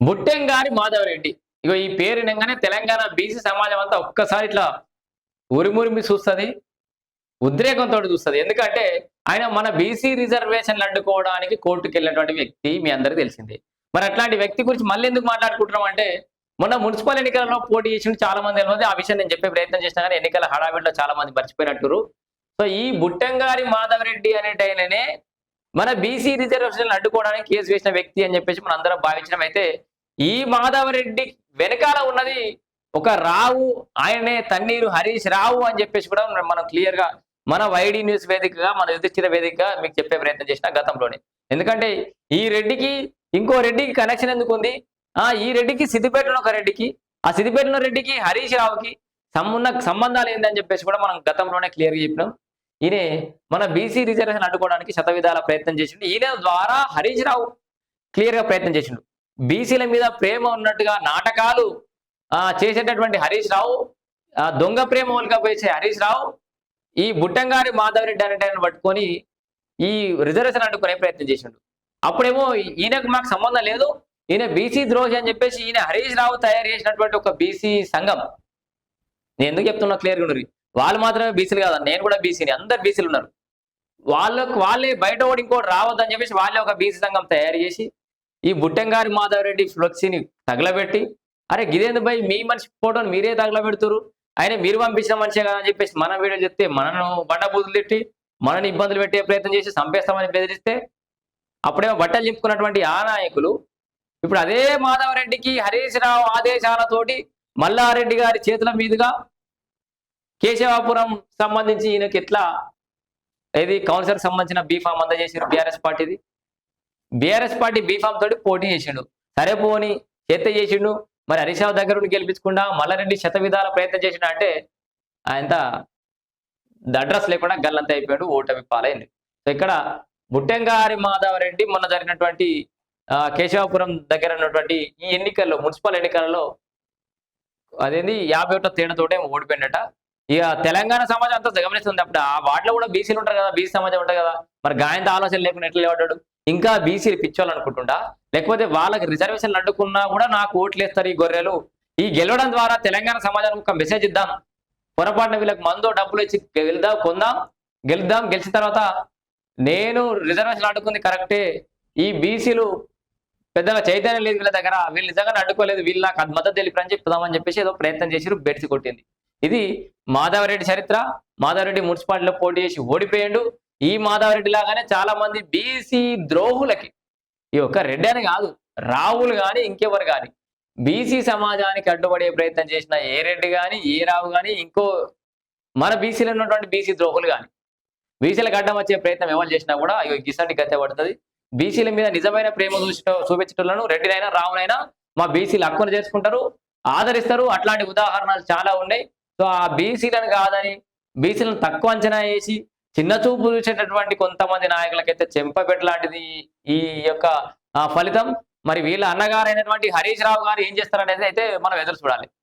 బుట్టెంగారి మాధవరెడ్డి. ఇగో ఈ పేరు వినగానే తెలంగాణ బీసీ సమాజం అంతా ఒక్కసారి ఇట్లా ఉరిమురిమి చూస్తుంది ఉద్రేకంతో చూస్తుంది. ఎందుకంటే ఆయన మన బీసీ రిజర్వేషన్లు అడ్డుకోవడానికి కోర్టుకు వెళ్ళినటువంటి వ్యక్తి మీ అందరికీ తెలిసిందే. మరి అట్లాంటి వ్యక్తి గురించి మళ్ళీ ఎందుకు మాట్లాడుకుంటున్నాం అంటే మొన్న మున్సిపల్ ఎన్నికలలో పోటీ చేసిన చాలా మంది తెలియదు ఆ విషయం నేను చెప్పే ప్రయత్నం చేసినా కానీ ఎన్నికల హడావిడిలో చాలా మంది మర్చిపోయినట్టు సో ఈ బుట్టంగారి మాధవరెడ్డి అనేటైననే మన బీసీ రిజర్వేషన్లు అడ్డుకోవడానికి కేసు వేసిన వ్యక్తి అని చెప్పేసి మనం అందరం భావించడం అయితే ఈ మాధవరెడ్డి వెనకాల ఉన్నది ఒక రావు ఆయనే తన్నీరు హరీష్ రావు అని చెప్పేసి కూడా మనం క్లియర్గా మన వైడి న్యూస్ వేదికగా మన యుధిష్ఠిర వేదికగా మీకు చెప్పే ప్రయత్నం చేసిన గతంలోనే. ఎందుకంటే ఈ రెడ్డికి ఇంకో రెడ్డికి కనెక్షన్ ఎందుకు ఉంది? ఆ ఈ రెడ్డికి సిద్దిపేటలో ఒక రెడ్డికి ఆ సిద్దిపేటలో రెడ్డికి హరీష్ రావుకి సమ్మున్న సంబంధాలు ఏందని చెప్పేసి కూడా మనం గతంలోనే క్లియర్గా చెప్పినాం. ఈయన మన బీసీ రిజర్వేషన్ అడ్డుకోవడానికి శతవిధాల ప్రయత్నం చేసిండు. ఈయన ద్వారా హరీష్ రావు క్లియర్గా ప్రయత్నం చేసిండు. బీసీల మీద ప్రేమ ఉన్నట్టుగా నాటకాలు చేసేటటువంటి హరీష్ రావు ఆ, దొంగ ప్రేమ ఒలికపోసే హరీష్ రావు ఈ బుట్టంగారి మాధవరెడ్డి అనేట ఆయన పట్టుకొని ఈ రిజర్వేషన్ అడ్డుకునే ప్రయత్నం చేసిండు. అప్పుడేమో ఈయనకు మాకు సంబంధం లేదు. ఈయన బీసీ ద్రోహి అని చెప్పేసి ఈయన హరీష్ రావు తయారు చేసినటువంటి ఒక బీసీ సంఘం. నేను ఎందుకు చెప్తున్నా క్లియర్గా ఉండరు వాళ్ళు మాత్రమే బీసీలు కాదు నేను కూడా బీసీని అందరు బీసీలు ఉన్నారు. వాళ్ళకు వాళ్ళే బయట ఓడి ఇంకోటి రావద్దని చెప్పేసి వాళ్ళే ఒక బీసీ సంఘం తయారు చేసి ఈ బుట్టంగారి మాధవరెడ్డి ఫ్లెక్సీని తగలబెట్టి అరే గిదేందు భయ్ మీ మనిషి ఫోటోని మీరే తగలబెడుతురు ఆయన మీరు పంపించిన మనిషే కదా అని చెప్పేసి మన వీడియో చెప్తే మనను బండబూతులు తిట్టి మనని ఇబ్బందులు పెట్టే ప్రయత్నం చేసి చంపేస్తామని బెదిరిస్తే అప్పుడేమో బట్టలు చెప్పుకున్నటువంటి ఆ నాయకులు ఇప్పుడు అదే మాధవరెడ్డికి హరీష్ రావు ఆదేశాలతోటి మల్లారెడ్డి గారి చేతుల మీదుగా కేశవాపురం సంబంధించి ఈయనకి ఎట్లా ఏది కౌన్సిలర్ సంబంధించిన బీఫామ్ అందజేసారు బీఆర్ఎస్ పార్టీది. బీఆర్ఎస్ పార్టీ బీఫామ్ తోటి పోటీ చేసిండు. సరే పోని చేత చేసిండు. మరి హరీష్ దగ్గర నుండి గెలిపించకుండా మల్లారెడ్డి శత విధాల ప్రయత్నం చేసిండు అంటే ఆయన అడ్రస్ లేకుండా గల్లంత అయిపోయాడు ఓటమి పాలైంది. సో ఇక్కడ బుట్టెంగారి మాధవరెడ్డి మొన్న జరిగినటువంటి ఆ, కేశవాపురం దగ్గర ఉన్నటువంటి ఈ ఎన్నికల్లో మున్సిపల్ ఎన్నికలలో అదేంది? యాభై ఒకటో తేడాతోటే ఓడిపోయినట ఇక తెలంగాణ సమాజం అంతా గమనిస్తుంది. అప్పుడు ఆ వాటిలో కూడా బీసీలు ఉంటారు కదా బీసీ సమాజం ఉంటారు కదా. మరి గాయంత ఆలోచన లేకుండా ఎట్లా లేవడ్డాడు ఇంకా బీసీలు పిచ్చోళ్ళు అనుకుంటుండా లేకపోతే వాళ్ళకి రిజర్వేషన్లు అడ్డుకున్నా కూడా నాకు ఓట్లు వేస్తారు ఈ గొర్రెలు. ఈ గెలవడం ద్వారా తెలంగాణ సమాజానికి ఒక మెసేజ్ ఇద్దాం. పొరపాటున వీళ్ళకి మందో డబ్బులు ఇచ్చి వెళ్దాం కొందాం గెలుద్దాం గెలిచిన తర్వాత నేను రిజర్వేషన్ అడ్డుకుంది కరెక్టే ఈ బీసీలు పెద్దగా చైతన్యం లేదు వీళ్ళ దగ్గర. వీళ్ళు నిజంగా అడ్డుకోలేదు. వీళ్ళు నాకు అది మద్దతు తెలిపని చెప్దామని చెప్పేసి ఏదో ప్రయత్నం చేసి బెడ్స్ కొట్టింది. ఇది మాధవరెడ్డి చరిత్ర. మాధవరెడ్డి మున్సిపాలిటీలో పోటీ చేసి ఓడిపోయాడు. ఈ మాధవరెడ్డి లాగానే చాలా మంది బీసీ ద్రోహులకి ఈ ఒక్క రెడ్డి అని కాదు రావులు కానీ ఇంకెవరు కానీ బీసీ సమాజానికి అడ్డుపడే ప్రయత్నం చేసిన ఏ రెడ్డి కానీ ఏ రావు కానీ ఇంకో మన బీసీలో ఉన్నటువంటి బీసీ ద్రోహులు కానీ బీసీలకు అడ్డం వచ్చే ప్రయత్నం ఎవరు చేసినా కూడా ఈ గిసంటి గతే పడుతుంది. బీసీల మీద నిజమైన ప్రేమ చూసి చూపించటోళ్ళను రెడ్డినైనా రావునైనా మా బీసీలు హక్కును చేసుకుంటారు ఆదరిస్తారు. అట్లాంటి ఉదాహరణలు చాలా ఉన్నాయి. సో ఆ బీసీలను కాదని బీసీలను తక్కువ అంచనా వేసి చిన్న చూపు చూసేటటువంటి కొంతమంది నాయకులకైతే చెంపపెట్టలాంటిది ఈ యొక్క ఫలితం. మరి వీళ్ళ అన్నగారైనటువంటి హరీష్ రావు గారు ఏం చేస్తారనేది అయితే మనం ఎదురు చూడాలి.